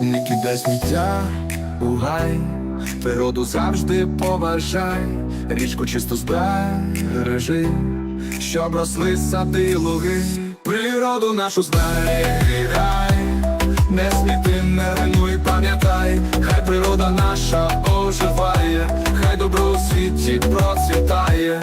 викидай сміття у гай, природу завжди поважай, річку чисто збережи, щоб росли сади й луги, природу нашу зберігай, не сміти, не руйнуй, пам'ятай, хай природа наша оживає, хай добро у світі процвітає.